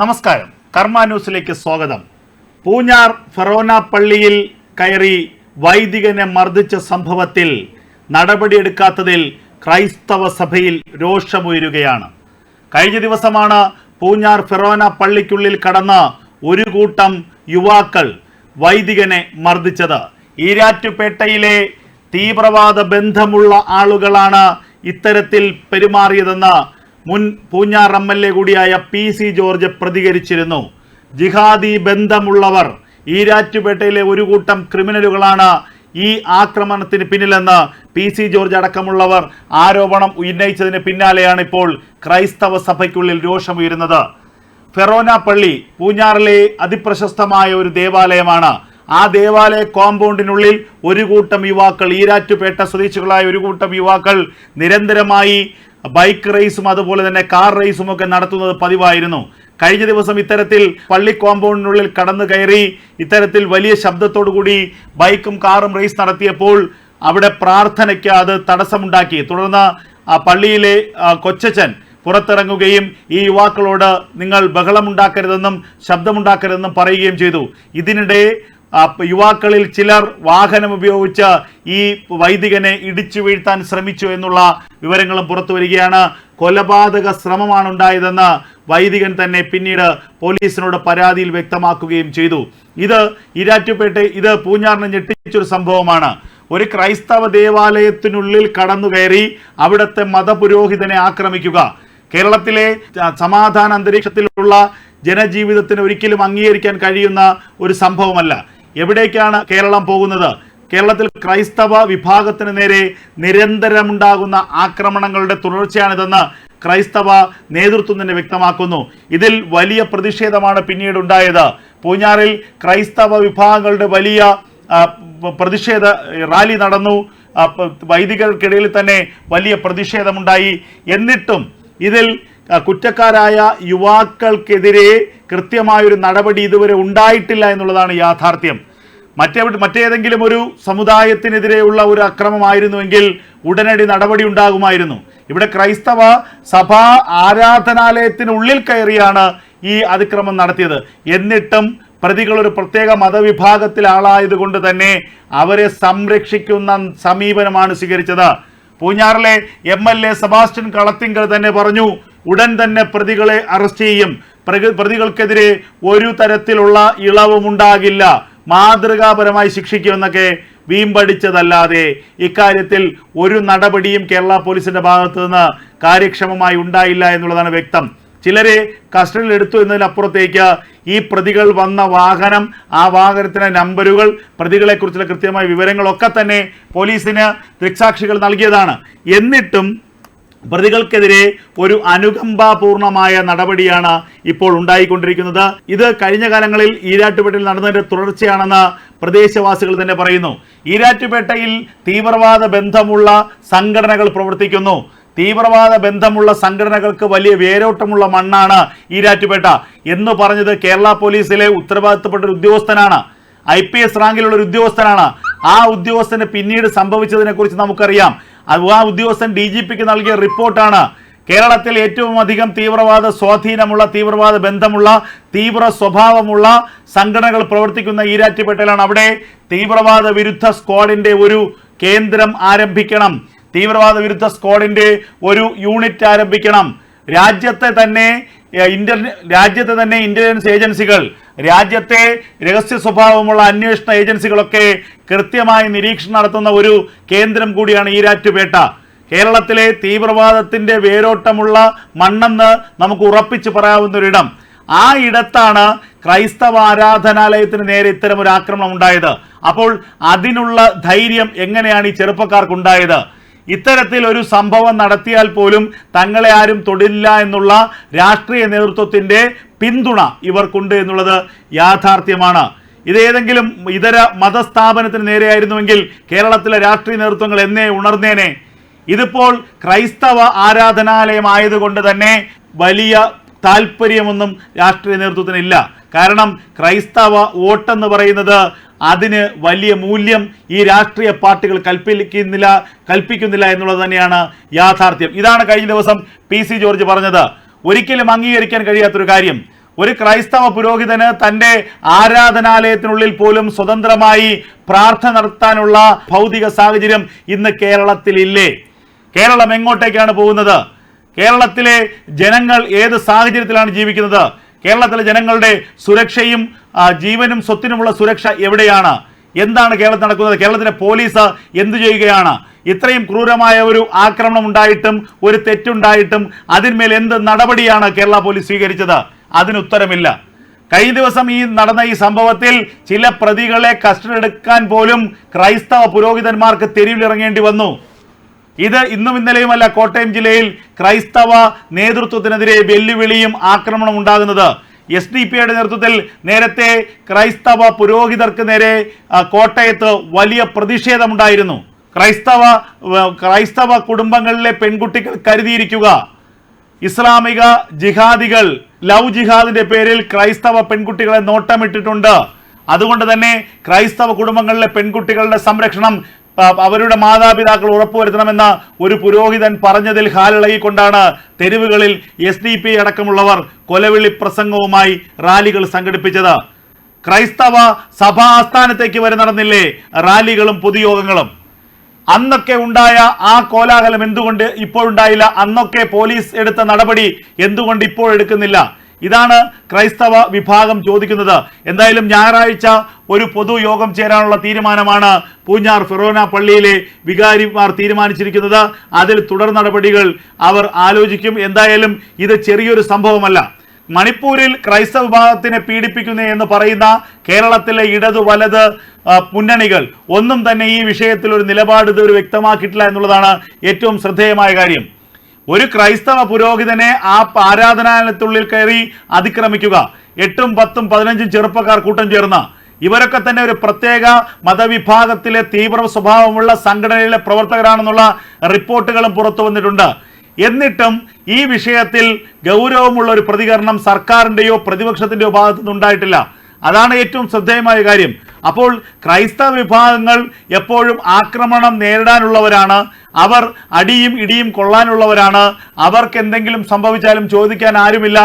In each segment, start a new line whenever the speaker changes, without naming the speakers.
നമസ്കാരം. കർമ്മ ന്യൂസിലേക്ക് സ്വാഗതം. പൂഞ്ഞാർ ഫറോന പള്ളിയിൽ കയറി വൈദികനെ മർദ്ദിച്ച സംഭവത്തിൽ നടപടിയെടുക്കാത്തതിൽ ക്രൈസ്തവ സഭയിൽ രോഷമുയരുകയാണ്. കഴിഞ്ഞ ദിവസമാണ് പൂഞ്ഞാർ ഫെറോന പള്ളിക്കുള്ളിൽ കടന്ന് ഒരു കൂട്ടം യുവാക്കൾ വൈദികനെ മർദ്ദിച്ചത്. ഈരാറ്റുപേട്ടയിലെ തീവ്രവാദ ബന്ധമുള്ള ആളുകളാണ് ഇത്തരത്തിൽ പെരുമാറിയതെന്ന് മുൻ പൂഞ്ഞാർ എം എൽ എ കൂടിയായ പി സി ജോർജ് പ്രതികരിച്ചിരുന്നു. ജിഹാദി ബന്ധമുള്ളവർ ഈരാറ്റുപേട്ടയിലെ ഒരു കൂട്ടം ക്രിമിനലുകളാണ് ഈ ആക്രമണത്തിന് പിന്നിലെന്ന് പി സി ജോർജ് അടക്കമുള്ളവർ ആരോപണം ഉന്നയിച്ചതിന് പിന്നാലെയാണ് ഇപ്പോൾ ക്രൈസ്തവ സഭയ്ക്കുള്ളിൽ രോഷമുയരുന്നത്. ഫെറോന പള്ളി പൂഞ്ഞാറിലെ അതിപ്രശസ്തമായ ഒരു ദേവാലയമാണ്. ആ ദേവാലയ കോമ്പൗണ്ടിനുള്ളിൽ ഒരു കൂട്ടം യുവാക്കൾ ഈരാറ്റുപേട്ട സ്വദേശികളായ ഒരു കൂട്ടം യുവാക്കൾ നിരന്തരമായി ബൈക്ക് റേസും അതുപോലെ തന്നെ കാർ റേസും ഒക്കെ നടത്തുന്നത് പതിവായിരുന്നു. കഴിഞ്ഞ ദിവസം ഇത്തരത്തിൽ പള്ളി കോമ്പൗണ്ടിനുള്ളിൽ കടന്നു കയറി ഇത്തരത്തിൽ വലിയ ശബ്ദത്തോടു കൂടി ബൈക്കും കാറും റേസ് നടത്തിയപ്പോൾ അവിടെ പ്രാർത്ഥനയ്ക്ക് അത് തടസ്സമുണ്ടാക്കി. തുടർന്ന് ആ പള്ളിയിലെ കൊച്ചച്ചൻ പുറത്തിറങ്ങുകയും ഈ യുവാക്കളോട് നിങ്ങൾ ബഹളമുണ്ടാക്കരുതെന്നും ശബ്ദമുണ്ടാക്കരുതെന്നും പറയുകയും ചെയ്തു. ഇതിനിടെ യുവാക്കളിൽ ചിലർ വാഹനം ഉപയോഗിച്ച് ഈ വൈദികനെ ഇടിച്ചു വീഴ്ത്താൻ ശ്രമിച്ചു എന്നുള്ള വിവരങ്ങളും പുറത്തു വരികയാണ്. കൊലപാതക ശ്രമമാണ് ഉണ്ടായതെന്ന് വൈദികൻ തന്നെ പിന്നീട് പോലീസിനോട് പരാതിയിൽ വ്യക്തമാക്കുകയും ചെയ്തു. ഇത് ഇരാറ്റുപേട്ട ഇത് പൂഞ്ഞാറിനെ ഞെട്ടിച്ചൊരു സംഭവമാണ്. ഒരു ക്രൈസ്തവ ദേവാലയത്തിനുള്ളിൽ കടന്നു കയറി അവിടുത്തെ മതപുരോഹിതനെ ആക്രമിക്കുക. കേരളത്തിലെ സമാധാന അന്തരീക്ഷത്തിലുള്ള ജനജീവിതത്തിന് ഒരിക്കലും അംഗീകരിക്കാൻ കഴിയുന്ന ഒരു സംഭവമല്ല. എവിടേക്കാണ് കേരളം പോകുന്നത്? കേരളത്തിൽ ക്രൈസ്തവ വിഭാഗത്തിന് നേരെ നിരന്തരമുണ്ടാകുന്ന ആക്രമണങ്ങളുടെ തുടർച്ചയാണിതെന്ന് ക്രൈസ്തവ നേതൃത്വം തന്നെ വ്യക്തമാക്കുന്നു. ഇതിൽ വലിയ പ്രതിഷേധമാണ് പിന്നീട് ഉണ്ടായത് പൂഞ്ഞാറിൽ ക്രൈസ്തവ വിഭാഗങ്ങളുടെ വലിയ പ്രതിഷേധ റാലി നടന്നു. വൈദികർക്കിടയിൽ തന്നെ വലിയ പ്രതിഷേധമുണ്ടായി. എന്നിട്ടും ഇതിൽ കുറ്റക്കാരായ യുവാക്കൾക്കെതിരെ കൃത്യമായൊരു നടപടി ഇതുവരെ ഉണ്ടായിട്ടില്ല എന്നുള്ളതാണ് യാഥാർത്ഥ്യം. മറ്റെവിടെ മറ്റേതെങ്കിലും ഒരു സമുദായത്തിനെതിരെയുള്ള ഒരു അക്രമമായിരുന്നുവെങ്കിൽ ഉടനടി നടപടി ഉണ്ടാകുമായിരുന്നു. ഇവിടെ ക്രൈസ്തവ സഭാ ആരാധനാലയത്തിനുള്ളിൽ കയറിയാണ് ഈ അതിക്രമം നടത്തിയത്. എന്നിട്ടും പ്രതികൾ ഒരു പ്രത്യേക മതവിഭാഗത്തിൽ ആളായതുകൊണ്ട് തന്നെ അവരെ സംരക്ഷിക്കുന്ന സമീപനമാണ് സ്വീകരിച്ചത്. പൂഞ്ഞാറിലെ M L A Sebastian Kalathingal തന്നെ പറഞ്ഞു ഉടൻ തന്നെ പ്രതികളെ അറസ്റ്റ് ചെയ്യും. പ്രതി- പ്രതികൾക്കെതിരെ ഒരു തരത്തിലുള്ള ഇളവും ഉണ്ടാകില്ല മാതൃകാപരമായി ശിക്ഷിക്കുമെന്നൊക്കെ വീമ്പടിച്ചതല്ലാതെ ഇക്കാര്യത്തിൽ ഒരു നടപടിയും കേരള പോലീസിന്റെ ഭാഗത്തു നിന്ന് കാര്യക്ഷമമായി ഉണ്ടായില്ല എന്നുള്ളതാണ് വ്യക്തം. ചിലരെ കസ്റ്റഡിയിൽ എടുത്തു എന്നതിനപ്പുറത്തേക്ക് ഈ പ്രതികൾ വന്ന വാഹനം ആ വാഹനത്തിന്റെ നമ്പറുകൾ പ്രതികളെക്കുറിച്ചുള്ള കൃത്യമായ വിവരങ്ങളൊക്കെ തന്നെ പോലീസിന് ദൃക്സാക്ഷികൾ നൽകിയതാണ്. എന്നിട്ടും പ്രതികൾക്കെതിരെ ഒരു അനുകമ്പാപൂർണമായ നടപടിയാണ് ഇപ്പോൾ ഉണ്ടായിക്കൊണ്ടിരിക്കുന്നത്. ഇത് കഴിഞ്ഞ കാലങ്ങളിൽ ഈരാറ്റുപേട്ടയിൽ നടന്നതിന്റെ തുടർച്ചയാണെന്ന് പ്രദേശവാസികൾ തന്നെ പറയുന്നു. ഈരാറ്റുപേട്ടയിൽ തീവ്രവാദ ബന്ധമുള്ള സംഘടനകൾ പ്രവർത്തിക്കുന്നു. തീവ്രവാദ ബന്ധമുള്ള സംഘടനകൾക്ക് വലിയ വേരോട്ടമുള്ള മണ്ണാണ് ഈരാറ്റുപേട്ട. എന്ന് പറഞ്ഞത് കേരള പോലീസിലെ ഉത്തരവാദിത്തപ്പെട്ട ഒരു ഉദ്യോഗസ്ഥനാണ്. ഐ പി എസ് റാങ്കിലുള്ള ഒരു ഉദ്യോഗസ്ഥനാണ്. ആ ഉദ്യോഗസ്ഥന് പിന്നീട് സംഭവിച്ചതിനെ കുറിച്ച് നമുക്കറിയാം. ആ ഉദ്യോഗസ്ഥൻ ഡി ജി പിക്ക് നൽകിയ റിപ്പോർട്ടാണ്. കേരളത്തിൽ ഏറ്റവും അധികം തീവ്രവാദ സ്വാധീനമുള്ള തീവ്രവാദ ബന്ധമുള്ള തീവ്ര സ്വഭാവമുള്ള സംഘടനകൾ പ്രവർത്തിക്കുന്ന ഈരാറ്റുപേട്ടയിലാണ്. അവിടെ തീവ്രവാദ വിരുദ്ധ സ്ക്വാഡിന്റെ ഒരു കേന്ദ്രം ആരംഭിക്കണം. തീവ്രവാദ വിരുദ്ധ സ്ക്വാഡിന്റെ ഒരു യൂണിറ്റ് ആരംഭിക്കണം. രാജ്യത്തെ തന്നെ ഇന്റർ രാജ്യത്തെ തന്നെ ഇന്റലിജൻസ് ഏജൻസികൾ രാജ്യത്തെ രഹസ്യ സ്വഭാവമുള്ള അന്വേഷണ ഏജൻസികളൊക്കെ കൃത്യമായി നിരീക്ഷണം നടത്തുന്ന ഒരു കേന്ദ്രം കൂടിയാണ് ഈ ഈരാറ്റുപേട്ട കേരളത്തിലെ തീവ്രവാദത്തിന്റെ വേരോട്ടമുള്ള മണ്ണെന്ന് നമുക്ക് ഉറപ്പിച്ചു പറയാവുന്ന ഒരിടം ആ ഇടത്താണ് ക്രൈസ്തവ ആരാധനാലയത്തിന് നേരെ ഇത്തരം ഒരു ആക്രമണം ഉണ്ടായത്. അപ്പോൾ അതിനുള്ള ധൈര്യം എങ്ങനെയാണ് ഈ ചെറുപ്പക്കാർക്കുണ്ടായത്? ഇത്തരത്തിൽ ഒരു സംഭവം നടത്തിയാൽ പോലും തങ്ങളെ ആരും തൊടില്ല എന്നുള്ള രാഷ്ട്രീയ നേതൃത്വത്തിന്റെ പിന്തുണ ഇവർക്കുണ്ട് എന്നുള്ളത് യാഥാർത്ഥ്യമാണ്. ഇത് ഏതെങ്കിലും ഇതര മതസ്ഥാപനത്തിന് നേരെയായിരുന്നുവെങ്കിൽ കേരളത്തിലെ രാഷ്ട്രീയ നേതൃത്വങ്ങൾ എന്നേ ഉണർന്നേനെ. ഇതിപ്പോൾ ക്രൈസ്തവ ആരാധനാലയമായതുകൊണ്ട് തന്നെ വലിയ താല്പര്യമൊന്നും രാഷ്ട്രീയ നേതൃത്വത്തിനില്ല. കാരണം ക്രൈസ്തവ വോട്ടെന്ന് പറയുന്നത് അതിന് വലിയ മൂല്യം ഈ രാഷ്ട്രീയ പാർട്ടികൾ കൽപ്പിക്കുന്നില്ല കൽപ്പിക്കുന്നില്ല എന്നുള്ളത് തന്നെയാണ് യാഥാർത്ഥ്യം. ഇതാണ് കഴിഞ്ഞ ദിവസം പി സി ജോർജ് പറഞ്ഞത്. ഒരിക്കലും അംഗീകരിക്കാൻ കഴിയാത്തൊരു കാര്യം. ഒരു ക്രൈസ്തവ പുരോഹിതന് തന്റെ ആരാധനാലയത്തിനുള്ളിൽ പോലും സ്വതന്ത്രമായി പ്രാർത്ഥന നടത്താനുള്ള ഭൗതിക സാഹചര്യം ഇന്ന് കേരളത്തിൽ ഇല്ലേ കേരളം എങ്ങോട്ടേക്കാണ് പോകുന്നത്? കേരളത്തിലെ ജനങ്ങൾ ഏത് സാഹചര്യത്തിലാണ് ജീവിക്കുന്നത്? കേരളത്തിലെ ജനങ്ങളുടെ സുരക്ഷയും ജീവനും സ്വത്തിനുമുള്ള സുരക്ഷ എവിടെയാണ്? എന്താണ് കേരളത്തിൽ നടക്കുന്നത്? കേരളത്തിലെ പോലീസ് എന്തു ചെയ്യുകയാണ്? ഇത്രയും ക്രൂരമായ ഒരു ആക്രമണം ഉണ്ടായിട്ടും ഒരു തെറ്റുണ്ടായിട്ടും അതിന്മേൽ എന്ത് നടപടിയാണ് കേരള പോലീസ് സ്വീകരിച്ചത്? അതിന് ഉത്തരമില്ല കഴിഞ്ഞ ദിവസം ഈ നടന്ന ഈ സംഭവത്തിൽ ചില പ്രതികളെ കസ്റ്റഡി എടുക്കാൻ പോലും ക്രൈസ്തവ പുരോഹിതന്മാർക്ക് തെരുവിലിറങ്ങേണ്ടി വന്നു. ഇത് ഇന്നും ഇന്നലെയുമല്ല കോട്ടയം ജില്ലയിൽ ക്രൈസ്തവ നേതൃത്വത്തിനെതിരെ വെല്ലുവിളിയും ആക്രമണം ഉണ്ടാകുന്നത്. എസ് ഡി പിയുടെ നേതൃത്വത്തിൽ നേരത്തെ ക്രൈസ്തവ പുരോഹിതർക്ക് നേരെ കോട്ടയത്ത് വലിയ പ്രതിഷേധമുണ്ടായിരുന്നു. ക്രൈസ്തവ ക്രൈസ്തവ കുടുംബങ്ങളിലെ പെൺകുട്ടികൾ കരുതിയിരിക്കുക. ഇസ്ലാമിക ജിഹാദികൾ ലവ് ജിഹാദിന്റെ പേരിൽ ക്രൈസ്തവ പെൺകുട്ടികളെ നോട്ടമിട്ടിട്ടുണ്ട്. അതുകൊണ്ട് തന്നെ ക്രൈസ്തവ കുടുംബങ്ങളിലെ പെൺകുട്ടികളുടെ സംരക്ഷണം അവരുടെ മാതാപിതാക്കൾ ഉറപ്പുവരുത്തണമെന്ന ഒരു പുരോഹിതൻ പറഞ്ഞതിൽ ഹാലിളകിക്കൊണ്ടാണ് തെരുവുകളിൽ എസ് ഡി പി അടക്കമുള്ളവർ കൊലവിളി പ്രസംഗവുമായി റാലികൾ സംഘടിപ്പിച്ചത്. ക്രൈസ്തവ സഭാ ആസ്ഥാനത്തേക്ക് വരെ നടന്നില്ലേ റാലികളും പൊതുയോഗങ്ങളും. അന്നൊക്കെ ഉണ്ടായ ആ കോലാഹലം എന്തുകൊണ്ട് ഇപ്പോഴുണ്ടായില്ല? അന്നൊക്കെ പോലീസ് എടുത്ത നടപടി എന്തുകൊണ്ട് ഇപ്പോൾ എടുക്കുന്നില്ല ഇതാണ് ക്രൈസ്തവ വിഭാഗം ചോദിക്കുന്നത്. എന്തായാലും ഞായറാഴ്ച ഒരു പൊതുയോഗം ചേരാനുള്ള തീരുമാനമാണ് പൂഞ്ഞാർ ഫെറോന പള്ളിയിലെ വികാരിമാർ തീരുമാനിച്ചിരിക്കുന്നത്. അതിൽ തുടർ നടപടികൾ അവർ ആലോചിക്കും. എന്തായാലും ഇത് ചെറിയൊരു സംഭവമല്ല. മണിപ്പൂരിൽ ക്രൈസ്തവ വിഭാഗത്തിനെ പീഡിപ്പിക്കുന്നു എന്ന് പറയുന്ന കേരളത്തിലെ ഇടതു വലത് മുന്നണികൾ ഒന്നും തന്നെ ഈ വിഷയത്തിൽ ഒരു നിലപാട് ഇതുവരെ വ്യക്തമാക്കിയിട്ടില്ല എന്നുള്ളതാണ് ഏറ്റവും ശ്രദ്ധേയമായ കാര്യം. ഒരു ക്രൈസ്തവ പുരോഹിതനെ ആ ആരാധനാലയത്തുള്ളിൽ കയറി അതിക്രമിക്കുക. എട്ടും പത്തും പതിനഞ്ചും ചെറുപ്പക്കാർ കൂട്ടം ചേർന്ന. ഇവരൊക്കെ തന്നെ ഒരു പ്രത്യേക മതവിഭാഗത്തിലെ തീവ്ര സ്വഭാവമുള്ള സംഘടനയിലെ പ്രവർത്തകരാണെന്നുള്ള റിപ്പോർട്ടുകളും പുറത്തു വന്നിട്ടുണ്ട്. എന്നിട്ടും ഈ വിഷയത്തിൽ ഗൗരവമുള്ള ഒരു പ്രതികരണം സർക്കാരിന്റെയോ പ്രതിപക്ഷത്തിന്റെയോ ഭാഗത്തുനിന്നുണ്ടായിട്ടില്ല. അതാണ് ഏറ്റവും ശ്രദ്ധേയമായ കാര്യം. അപ്പോൾ ക്രൈസ്തവ വിഭാഗങ്ങൾ എപ്പോഴും ആക്രമണം നേരിടാനുള്ളവരാണ്. അവർ അടിയും ഇടിയും കൊള്ളാനുള്ളവരാണ്. അവർക്ക് എന്തെങ്കിലും സംഭവിച്ചാലും ചോദിക്കാൻ ആരുമില്ല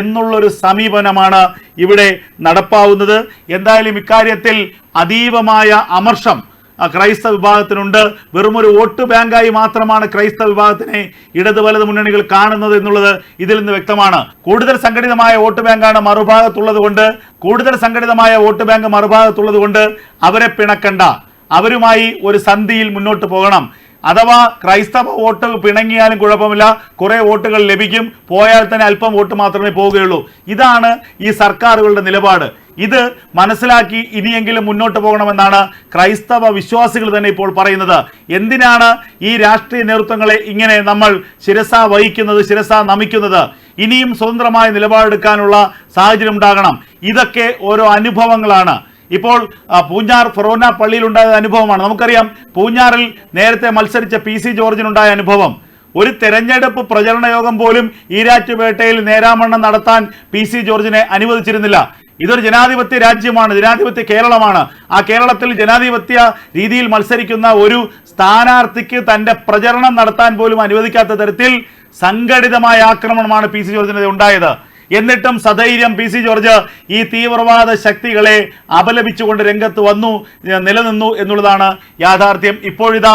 എന്നുള്ളൊരു സമീപനമാണ് ഇവിടെ നടപ്പാവുന്നത്. എന്തായാലും ഇക്കാര്യത്തിൽ അതീവമായ അമർഷം ക്രൈസ്തവ വിഭാഗത്തിനുണ്ട്. വെറും ഒരു വോട്ട് ബാങ്കായി മാത്രമാണ് ക്രൈസ്തവ വിഭാഗത്തിനെ ഇടത് വലത് മുന്നണികൾ കാണുന്നത് എന്നുള്ളത് ഇതിൽ നിന്ന് വ്യക്തമാണ്. കൂടുതൽ സംഘടിതമായ വോട്ട് ബാങ്കാണ് മറുഭാഗത്തുള്ളത് കൊണ്ട് കൂടുതൽ സംഘടിതമായ വോട്ട് ബാങ്ക് മറുഭാഗത്തുള്ളത് കൊണ്ട് അവരെ പിണക്കണ്ട. അവരുമായി ഒരു സന്ധിയിൽ മുന്നോട്ട് പോകണം. അഥവാ ക്രൈസ്തവ വോട്ട് പിണങ്ങിയാലും കുഴപ്പമില്ല. കുറെ വോട്ടുകൾ ലഭിക്കും. പോയാൽ തന്നെ അല്പം വോട്ട് മാത്രമേ പോവുകയുള്ളൂ. ഇതാണ് ഈ സർക്കാരുകളുടെ നിലപാട്. ഇത് മനസ്സിലാക്കി ഇനിയെങ്കിലും മുന്നോട്ട് പോകണമെന്നാണ് ക്രൈസ്തവ വിശ്വാസികൾ തന്നെ ഇപ്പോൾ പറയുന്നത്. എന്തിനാണ് ഈ രാഷ്ട്രീയ നേതൃത്വങ്ങളെ ഇങ്ങനെ നമ്മൾ ശിരസ വഹിക്കുന്നത് ശിരസ നമിക്കുന്നത്? ഇനിയും സ്വതന്ത്രമായ നിലപാടെടുക്കാനുള്ള സാഹചര്യം ഉണ്ടാകണം. ഇതൊക്കെ ഓരോ അനുഭവങ്ങളാണ്. ഇപ്പോൾ പൂഞ്ഞാർ ഫെറോന പള്ളിയിലുണ്ടായ അനുഭവമാണ്. നമുക്കറിയാം പൂഞ്ഞാറിൽ നേരത്തെ മത്സരിച്ച പി സി ജോർജിനുണ്ടായ അനുഭവം. ഒരു തെരഞ്ഞെടുപ്പ് പ്രചരണ യോഗം പോലും ഈരാറ്റുപേട്ടയിൽ നേരാമണ്ണം നടത്താൻ പി സി ജോർജിനെ അനുവദിച്ചിരുന്നില്ല. ഇതൊരു ജനാധിപത്യ രാജ്യമാണ് ജനാധിപത്യ കേരളമാണ്. ആ കേരളത്തിൽ ജനാധിപത്യ രീതിയിൽ മത്സരിക്കുന്ന ഒരു സ്ഥാനാർത്ഥിക്ക് തന്റെ പ്രചരണം നടത്താൻ പോലും അനുവദിക്കാത്ത തരത്തിൽ സംഘടിതമായ ആക്രമണമാണ് പി സി ജോർജിനെതിരെ ഉണ്ടായത്. എന്നിട്ടും സധൈര്യം പി സി ജോർജ് ഈ തീവ്രവാദ ശക്തികളെ അപലപിച്ചുകൊണ്ട് രംഗത്ത് വന്നു നിലനിന്നു എന്നുള്ളതാണ് യാഥാർത്ഥ്യം. ഇപ്പോഴിതാ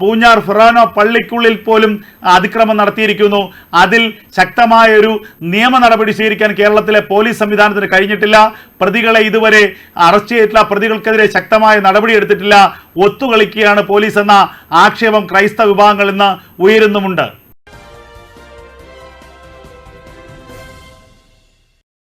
പൂഞ്ഞാർ ഫിറാനോ പള്ളിക്കുള്ളിൽ പോലും അതിക്രമം നടത്തിയിരിക്കുന്നു. അതിൽ ശക്തമായ ഒരു നിയമ നടപടി സ്വീകരിക്കാൻ കേരളത്തിലെ പോലീസ് സംവിധാനത്തിന് കഴിഞ്ഞിട്ടില്ല. പ്രതികളെ ഇതുവരെ അറസ്റ്റ് ചെയ്തിട്ടില്ല. പ്രതികൾക്കെതിരെ ശക്തമായ നടപടി എടുത്തിട്ടില്ല. ഒത്തുകളിക്കുകയാണ് പോലീസ് എന്ന ആക്ഷേപം ക്രൈസ്തവ വിഭാഗങ്ങളിൽ നിന്ന് ഉയരുന്നുമുണ്ട്.